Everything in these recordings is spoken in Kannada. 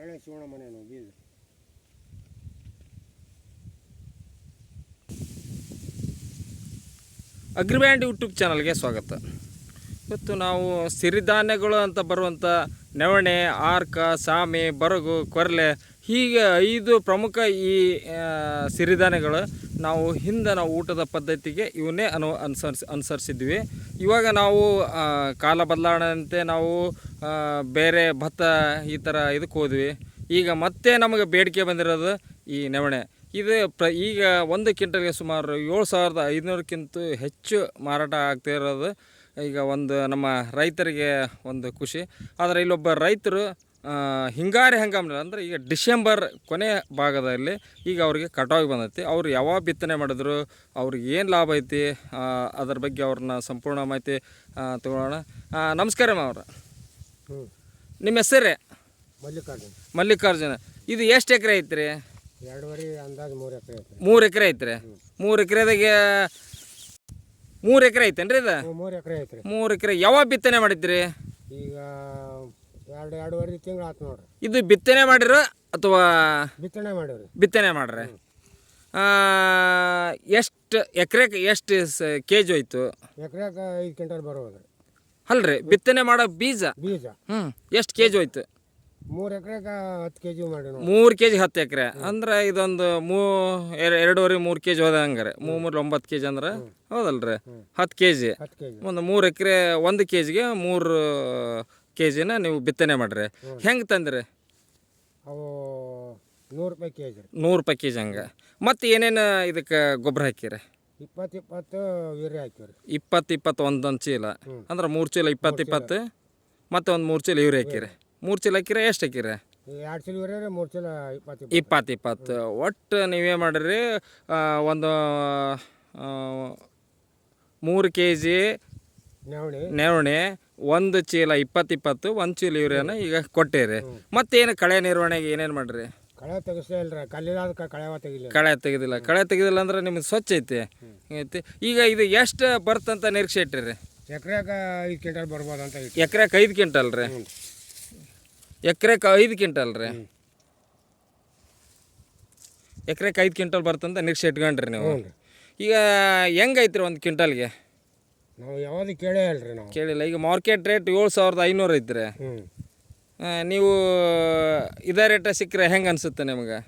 ಶಿವಣ್ಣ ಮನೆ ಬೀಜ ಅಗ್ರಿಬ್ಯಾಂಡ್ ಯೂಟ್ಯೂಬ್ ಚಾನಲ್ಗೆ ಸ್ವಾಗತ. ಇವತ್ತು ನಾವು ಸಿರಿಧಾನ್ಯಗಳು ಅಂತ ಬರುವಂಥ ನವಣೆ, ಆರ್ಕ, ಸಾಮೆ, ಬರಗು, ಕೊರಲೆ ಹೀಗೆ ಐದು ಪ್ರಮುಖ ಈ ಸಿರಿಧಾನ್ಯಗಳು ನಾವು ಹಿಂದೆ ನಾವು ಊಟದ ಪದ್ಧತಿಗೆ ಇವನ್ನೇ ಅನು ಅನುಸರಿಸಿ ಅನುಸರಿಸಿದ್ವಿ. ಇವಾಗ ನಾವು ಕಾಲ ಬದಲಾವಣೆಯಂತೆ ನಾವು ಬೇರೆ ಭತ್ತ ಈ ಥರ ಇದಕ್ಕೆ ಹೋದ್ವಿ. ಈಗ ಮತ್ತೆ ನಮಗೆ ಬೇಡಿಕೆ ಬಂದಿರೋದು ಈ ನವಣೆ. ಇದು ಪ್ರ, ಈಗ ಒಂದು ಕ್ವಿಂಟಲ್ಗೆ ಸುಮಾರು ಏಳು ಸಾವಿರದ ಐದುನೂರಕ್ಕಿಂತ ಹೆಚ್ಚು ಮಾರಾಟ ಆಗ್ತಾ ಇರೋದು. ಈಗ ಒಂದು ನಮ್ಮ ರೈತರಿಗೆ ಒಂದು ಖುಷಿ. ಆದರೆ ಇಲ್ಲೊಬ್ಬ ರೈತರು ಹಿಂಗಾರಿ ಹಂಗಾಮಿನಲ್ಲಿ ಅಂದರೆ ಈಗ ಡಿಸೆಂಬರ್ ಕೊನೆ ಭಾಗದಲ್ಲಿ ಈಗ ಅವ್ರಿಗೆ ಕಟಾವಿಗೆ ಬಂದೈತಿ. ಅವ್ರು ಯಾವಾಗ ಬಿತ್ತನೆ ಮಾಡಿದ್ರು ಅವ್ರಿಗೆ ಏನು ಲಾಭ ಐತಿ ಅದ್ರ ಬಗ್ಗೆ ಅವ್ರನ್ನ ಸಂಪೂರ್ಣ ಮಾಹಿತಿ ತಗೊಳ್ಳೋಣ. ನಮಸ್ಕಾರ ಅವ್ರ ನಿಮ್ಮ ಹೆಸರೇ ಮಲ್ಲಿಕಾರ್ಜುನ. ಮಲ್ಲಿಕಾರ್ಜುನ. ಇದು ಎಷ್ಟು ಎಕರೆ ಐತ್ರಿ? ಎರಡುವರೆ ಅಂದಾಜು ಮೂರು ಎಕರೆ ಐತೆ ಮೂರು ಎಕರೆ ಐತ್ರಿ? ಮೂರು ಎಕರೆದಾಗ ಮೂರು ಎಕರೆ ಐತೇನ್ರಿ ಇದು? ಮೂರು ಎಕರೆ ಐತ್ರಿ. ಮೂರು ಎಕರೆ. ಯಾವಾಗ ಬಿತ್ತನೆ ಮಾಡಿದ್ರಿ? ಈಗ ಎರಡು ಎರಡೂವರೆ ತಿಂಗಳು ಆತು ನೋಡ್ರಿ. ಇದು ಬಿತ್ತನೆ ಮಾಡಿರ ಅಥವಾ ಬಿತ್ತನೆ ಮಾಡಿರಿ ಬಿತ್ತನೆ ಮಾಡ್ರಿ? ಎಷ್ಟು ಎಕರೆಗೆ ಎಷ್ಟು ಕೆ ಜಿ ಹೋಯ್ತು? ಎಕರೆಗೆ ಐದು ಕ್ವಿಂಟಲ್ ಬರೋದ್ರಿ. ಅಲ್ರಿ ಬಿತ್ತನೆ ಮಾಡೋ ಬೀಜ? ಬೀಜ. ಹ್ಞೂ ಎಷ್ಟು ಕೆ ಜಿ ಹೋಯ್ತು? ಮೂರು ಎಕರೆಗೆ ಹತ್ತು ಕೆ ಜಿ ಮಾಡಿ ಮೂರು ಕೆ ಜಿ ಹತ್ತು ಎಕರೆ. ಅಂದ್ರೆ ಇದೊಂದು ಮೂ ಎರ- ಎರಡೂವರೆ ಮೂರು ಕೆ ಜಿ ಹೋದ ಹಂಗಾರೆ. ಮೂರು ಒಂಬತ್ತು ಕೆ ಜಿ ಅಂದ್ರೆ ಹೌದಲ್ರಿ? ಹತ್ತು ಕೆಜಿ. ಹತ್ತು ಕೆ ಜಿ ಒಂದು ಮೂರು ಎಕರೆ ಒಂದು ಕೆ ಜಿಗೆ ಮೂರು ಕೆ ಜಿನ ನೀವು ಬಿತ್ತನೆ ಮಾಡ್ರಿ. ಹೆಂಗೆ ತಂದ್ರಿ? ಅವು ನೂರು ರೂಪಾಯಿ ಕೆ ಜಿ ನೂರು ರೂಪಾಯಿ ಕೆ ಜಿ ಹಂಗೆ. ಮತ್ತು ಏನೇನು ಇದಕ್ಕೆ ಗೊಬ್ಬರ ಹಾಕಿರಿ? ಇಪ್ಪತ್ತು ಇಪ್ಪತ್ತು ಯೂರಿಯಾ ಹಾಕಿವ್ರಿ. ಇಪ್ಪತ್ತು ಇಪ್ಪತ್ತು ಒಂದೊಂದು ಚೀಲ. ಅಂದ್ರೆ ಮೂರು ಚೀಲ ಇಪ್ಪತ್ತು ಇಪ್ಪತ್ತು ಮತ್ತು ಒಂದು ಮೂರು ಚೀಲ ಇವ್ರಿ ಹಾಕಿರಿ. ಮೂರು ಚೀಲ ಹಾಕಿರಿ ಎಷ್ಟು ಹಾಕಿರಿ? ಎರಡು ಚೀಲ ಯೂರಿಯಾ ಮೂರು ಚೀಲ ಇಪ್ಪತ್ತು ಇಪ್ಪತ್ತು. ಇಪ್ಪತ್ತು ಒಟ್ಟು ನೀವೇ ಮಾಡಿರಿ ಒಂದು ಮೂರು ಕೆ ಜಿ ನೆವಣಿ. ನವಣೆ ಒಂದು ಚೀಲ ಇಪ್ಪತ್ತು ಇಪ್ಪತ್ತು ಒಂದು ಚೀಲ ಯೂರಿಯಾನ ಈಗ ಕೊಟ್ಟಿರಿ. ಮತ್ತೇನು ಕಳೆ ನಿರ್ವಹಣೆಗೆ ಏನೇನು ಮಾಡ್ರಿ? ಕಳೆ ತೆಗಿಸೇ ಇಲ್ಲ ಕಲ್ಲಿಲಾದ ಕಳೆವ ತೆಗಿಲಿಲ್ಲ ಕಳೆ ತೆಗೆದಿಲ್ಲ. ಕಳೆ ತೆಗೆದಿಲ್ಲ ಅಂದ್ರೆ ನಿಮ್ಗೆ ಸ್ವಚ್ಛ ಐತಿ. ಐತಿ. ಈಗ ಇದು ಎಷ್ಟು ಬರ್ತಂತ ನಿರೀಕ್ಷೆ ಇಟ್ಟಿರಿ ಎಕರೆಗೆ ಐದು ಕ್ವಿಂಟಲ್ ಬರ್ಬೋದು ಅಂತ ಎಕರೆಗೆ ಐದು ಕ್ವಿಂಟಲ್ ರೀ? ಎಕ್ರೆಗೆ ಐದು ಕ್ವಿಂಟಲ್ ರೀ? ಎಕರೆಗೆ ಐದು ಕ್ವಿಂಟಲ್ ಬರ್ತಂತ ನಿರೀಕ್ಷೆ ಇಟ್ಕೊಂಡ್ರಿ ನೀವು. ಈಗ ಹೆಂಗೈತ್ರಿ ಒಂದು ಕ್ವಿಂಟಲ್ಗೆ? ನಾವು ಯಾವುದು ಕೇಳೇ ಇಲ್ರಿ ನಾವು. ಕೇಳಿಲ್ಲ. ಈಗ ಮಾರ್ಕೆಟ್ ರೇಟ್ ಏಳು ಸಾವಿರದ ಐನೂರು ಐತ್ರಿ. ಹ್ಞೂ ಆ, ನೀವು ಇದೇ ರೇಟ ಸಿಕ್ಕರೆ ಹೆಂಗೆ ಅನಿಸುತ್ತೆ ನಿಮ್ಗೆ?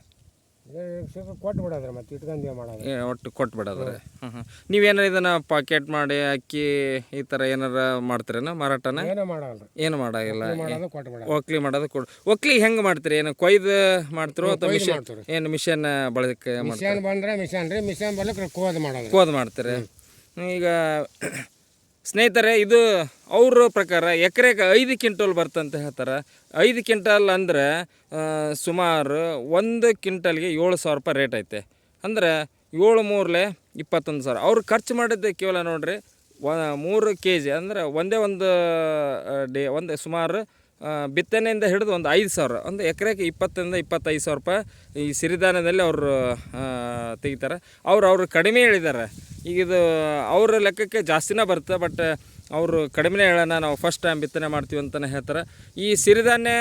ಕೊಟ್ಟು ಬಿಡೋದ್ರಿ ಮತ್ತೆ ಇಟ್ಕೊಂಡು ಮಾಡೋದು. ಏ, ಒಟ್ಟು ಕೊಟ್ಬಿಡೋದ್ರಿ ಹ್ಞೂ ಹ್ಞೂ ನೀವೇನಾರ ಇದನ್ನು ಪಾಕೆಟ್ ಮಾಡಿ ಅಕ್ಕಿ ಈ ಥರ ಏನಾರ ಮಾಡ್ತೀರೇನ ಮಾರಾಟನ? ಏನೂ ಮಾಡಲ್ರಿ. ಏನು ಮಾಡಾಗಿಲ್ಲ. ಮಾಡೋದು ಕೊಟ್ಟು ಬಿಡೋದು. ಒಕ್ಲಿ ಮಾಡೋದು ಕೊಡು. ಒಕ್ಲಿ ಹೆಂಗೆ ಮಾಡ್ತೀರಿ? ಏನು ಕೊಯ್ದು ಮಾಡ್ತಿರೋ ಅಥವಾ ಮಿಷನ್ ಮಾಡ್ತೀವಿ. ಏನು ಮಿಷನ್ ಬಳಕೆ ಮಾಡ್ತೀರಿ? ಮಿಷನ್ ಬಂದ್ರೆ ಮಿಷನ್ ರೀ. ಮಿಷನ್ ಬರ್ಲಿಕ್ಕೆ ಕೋದ್ ಮಾಡೋದು. ಕೋದ್ ಮಾಡ್ತೀರಿ. ಈಗ ಸ್ನೇಹಿತರೆ, ಇದು ಅವ್ರ ಪ್ರಕಾರ ಎಕರೆಗೆ ಐದು ಕ್ವಿಂಟಲ್ ಬರ್ತಂತ ಹೇಳ್ತಾರೆ. ಐದು ಕ್ವಿಂಟಲ್ ಅಂದರೆ ಸುಮಾರು ಒಂದು ಕ್ವಿಂಟಲ್ಗೆ ಏಳು ಸಾವಿರ ರೂಪಾಯಿ ರೇಟ್ ಐತೆ. ಅಂದರೆ ಏಳು ಮೂರಲೆ ಇಪ್ಪತ್ತೊಂದು ಸಾವಿರ. ಅವ್ರು ಖರ್ಚು ಮಾಡಿದ್ದೆ ಕೇವಲ ನೋಡ್ರಿ ಮೂರು ಕೆ ಜಿ ಅಂದರೆ ಒಂದೇ ಒಂದು ಡೇ, ಒಂದು ಸುಮಾರು ಬಿತ್ತನೆಯಿಂದ ಹಿಡಿದು ಒಂದು ಐದು ಸಾವಿರ. ಒಂದು ಎಕರೆಗೆ ಇಪ್ಪತ್ತರಿಂದ ಇಪ್ಪತ್ತೈದು ಸಾವಿರ ರೂಪಾಯಿ ಈ ಸಿರಿಧಾನ್ಯದಲ್ಲಿ ಅವರು ತೆಗಿತಾರೆ. ಅವ್ರು ಅವರು ಕಡಿಮೆ ಹೇಳಿದ್ದಾರೆ. ಈಗ ಇದು ಅವ್ರ ಲೆಕ್ಕಕ್ಕೆ ಜಾಸ್ತಿನೇ ಬರುತ್ತೆ ಬಟ್ ಅವರು ಕಡಿಮೆ ಹೇಳೋಣ ನಾವು ಫಸ್ಟ್ ಟೈಮ್ ಬಿತ್ತನೆ ಮಾಡ್ತೀವಿ ಅಂತಲೇ ಹೇಳ್ತಾರೆ ಈ ಸಿರಿಧಾನ್ಯ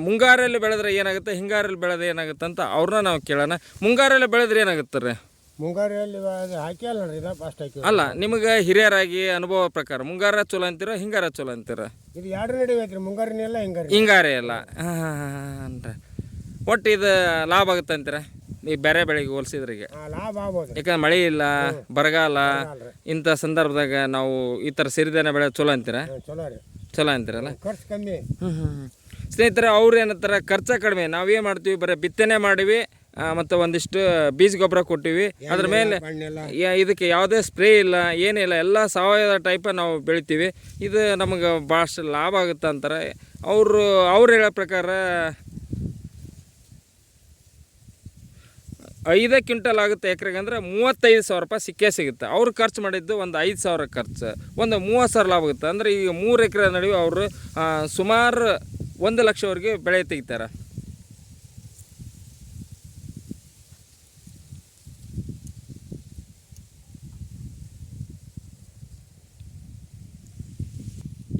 ಮುಂಗಾರಲ್ಲಿ ಬೆಳೆದ್ರೆ ಏನಾಗುತ್ತೆ ಹಿಂಗಾರಲ್ಲಿ ಬೆಳೆದ್ರೆ ಏನಾಗುತ್ತೆ ಅಂತ ಅವ್ರನ್ನ ನಾವು ಕೇಳೋಣ ಮುಂಗಾರಲ್ಲಿ ಬೆಳೆದ್ರೆ ಏನಾಗುತ್ತೆ ರೀ ಮುಂಗಾರಿಯಲ್ಲಿ ಅದು ಹಾಕಿ ಅಲ್ಲ ನೋಡ್ರಿ ಇದು ಫಸ್ಟ್ ಹಾಕಿ ಅಲ್ಲ ನಿಮಗೆ ಹಿರಿಯರಾಗಿ ಅನುಭವ ಪ್ರಕಾರ ಮುಂಗಾರ ಚಲೋ ಅಂತೀರ ಹಿಂಗಾರ ಚಲೋ ಅಂತೀರ ಇದು ಎರಡು ನಡಿಬೇಕು ಹಿಂಗಾರಿ ಹಿಂಗಾರಿ ಹಾಂ ಅಂದ್ರೆ ಒಟ್ಟು ಇದು ಲಾಭ ಆಗುತ್ತೆ ಅಂತೀರ ಈ ಬೇರೆ ಬೆಳೆಗೆ ಹೋಲಿಸಿದ್ರೆ ಈಗ ಲಾಭ ಆಗ್ಬೋದು. ಯಾಕಂದ್ರೆ ಮಳೆ ಇಲ್ಲ ಬರಗಾಲ ಇಂಥ ಸಂದರ್ಭದಾಗ ನಾವು ಈ ಥರ ಸಿರಿಧಾನ್ಯ ಬೆಳೆ ಚಲೋ ಅಂತೀರ? ಚಲೋ ರೀ. ಚಲೋ ಅಂತೀರಲ್ಲ? ಖರ್ಚು ಕಮ್ಮಿ. ಸ್ನೇಹಿತರೆ ಅವ್ರು ಏನಂತಾರೆ ಖರ್ಚು ಕಡಿಮೆ. ನಾವೇನು ಮಾಡ್ತೀವಿ ಬರೀ ಬಿತ್ತನೆ ಮಾಡಿವಿ ಮತ್ತು ಒಂದಿಷ್ಟು ಬೀಜ ಗೊಬ್ಬರ ಕೊಟ್ಟಿವಿ. ಅದ್ರ ಮೇಲೆ ಮಣ್ಣೆಲ್ಲ. ಯಾ- ಇದಕ್ಕೆ ಯಾವುದೇ ಸ್ಪ್ರೇ ಇಲ್ಲ ಏನಿಲ್ಲ ಎಲ್ಲ ಸಾವಯವ ಟೈಪ ನಾವು ಬೆಳಿತೀವಿ. ಇದು ನಮಗೆ ಭಾಳಷ್ಟು ಲಾಭ ಆಗುತ್ತೆ ಅಂತಾರೆ. ಅವರು ಅವ್ರು ಹೇಳೋ ಪ್ರಕಾರ ಐದೇ ಕ್ವಿಂಟಲ್ ಆಗುತ್ತೆ ಎಕರೆಗೆ ಅಂದರೆ ಮೂವತ್ತೈದು ಸಾವಿರ ರೂಪಾಯಿ ಸಿಕ್ಕೇ ಸಿಗುತ್ತೆ. ಅವ್ರು ಖರ್ಚು ಮಾಡಿದ್ದು ಒಂದು ಐದು ಸಾವಿರ ಖರ್ಚು. ಒಂದು ಮೂವತ್ತು ಸಾವಿರ ಲಾಭ ಆಗುತ್ತೆ. ಅಂದರೆ ಈಗ ಮೂರು ಎಕರೆ ನಡುವೆ ಅವರು ಸುಮಾರು ಒಂದು ಲಕ್ಷವರೆಗೆ ಬೆಳೆ ತೆಗಿತಾರೆ.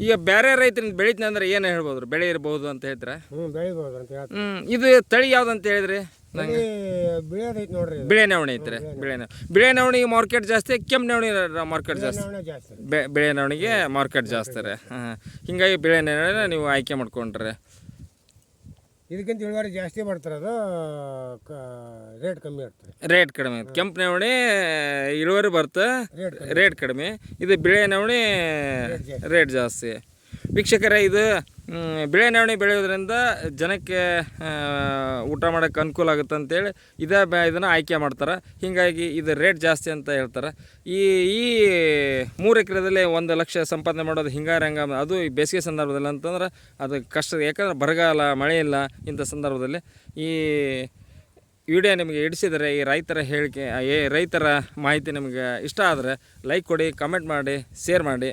ಈಗ ಬೇರೆ ರೈತರಿಂದ ಬೆಳಿತೀನಿ ಅಂದ್ರೆ ಏನು ಹೇಳ್ಬೋದು ಬೆಳೆ ಇರ್ಬೋದು ಅಂತ ಹೇಳಿದ್ರೆ? ಹ್ಞೂ ಬೆಳಿಬೋದು ಅಂತ ಹೇಳ್ತಾರೆ. ಹ್ಮ್ ಇದು ತಳಿ ಯಾವ್ದು ಅಂತ ಹೇಳಿದ್ರಿ? ನೋಡ್ರಿ ಇದು. ಬಿಳೆ ನವಣಿ ಐತ್ರಿ ಬಿಳೆ ನವ ಬಿಳೆ ನವಣಿಗೆ ಮಾರ್ಕೆಟ್ ಜಾಸ್ತಿ ಕೆಂಪು ನವಣಿ ಮಾರ್ಕೆಟ್ ಜಾಸ್ತಿ. ನವಣೆ ಜಾಸ್ತಿ. ಬೆ ಬಿಳೆ ನವಣಿಗೆ ಮಾರ್ಕೆಟ್ ಜಾಸ್ತಿ ರೀ. ಹಾಂ ಹಿಂಗಾಗಿ ಬಿಳೆ ನವಣಿನ ನೀವು ಆಯ್ಕೆ ಮಾಡ್ಕೊಂಡ್ರಿ. ಇದಕ್ಕಿಂತ ಇಳುವರಿ ಜಾಸ್ತಿ ಮಾಡ್ತಾರೆ ಅದು ರೇಟ್ ಕಮ್ಮಿ ಆಗ್ತದೆ. ರೇಟ್ ಕಡಿಮೆ ಕೆಂಪು ನವಣಿ ಇಳುವರಿ ಬರುತ್ತೆ ರೇಟ್ ರೇಟ್ ಕಡಿಮೆ. ಇದು ಬಿಳೆ ನವಣಿ ರೇಟ್ ಜಾಸ್ತಿ. ವೀಕ್ಷಕರೇ, ಇದು ಬೆಳೆ ನವಣೆ ಬೆಳೆಯೋದ್ರಿಂದ ಜನಕ್ಕೆ ಊಟ ಮಾಡೋಕ್ಕೆ ಅನುಕೂಲ ಆಗುತ್ತೆ ಅಂತೇಳಿ ಇದೇ ಬ, ಇದನ್ನು ಆಯ್ಕೆ ಮಾಡ್ತಾರೆ. ಹೀಗಾಗಿ ಇದು ರೇಟ್ ಜಾಸ್ತಿ ಅಂತ ಹೇಳ್ತಾರೆ. ಈ ಈ ಮೂರು ಎಕರೆದಲ್ಲಿ ಒಂದು ಲಕ್ಷ ಸಂಪಾದನೆ ಮಾಡೋದು ಹಿಂಗಾರ ಹೆಂಗ ಅದು ಈ ಬೇಸಿಗೆ ಸಂದರ್ಭದಲ್ಲಿ ಅಂತಂದ್ರೆ ಅದು ಕಷ್ಟ, ಯಾಕಂದ್ರೆ ಬರಗಾಲ, ಮಳೆ ಇಲ್ಲ ಇಂಥ ಸಂದರ್ಭದಲ್ಲಿ. ಈ ವಿಡಿಯೋ ನಿಮಗೆ ಇಡಿಸಿದರೆ ಈ ರೈತರ ಹೇಳಿಕೆ ಏ ರೈತರ ಮಾಹಿತಿ ನಿಮಗೆ ಇಷ್ಟ ಆದರೆ, ಲೈಕ್ ಕೊಡಿ ಕಮೆಂಟ್ ಮಾಡಿ ಶೇರ್ ಮಾಡಿ.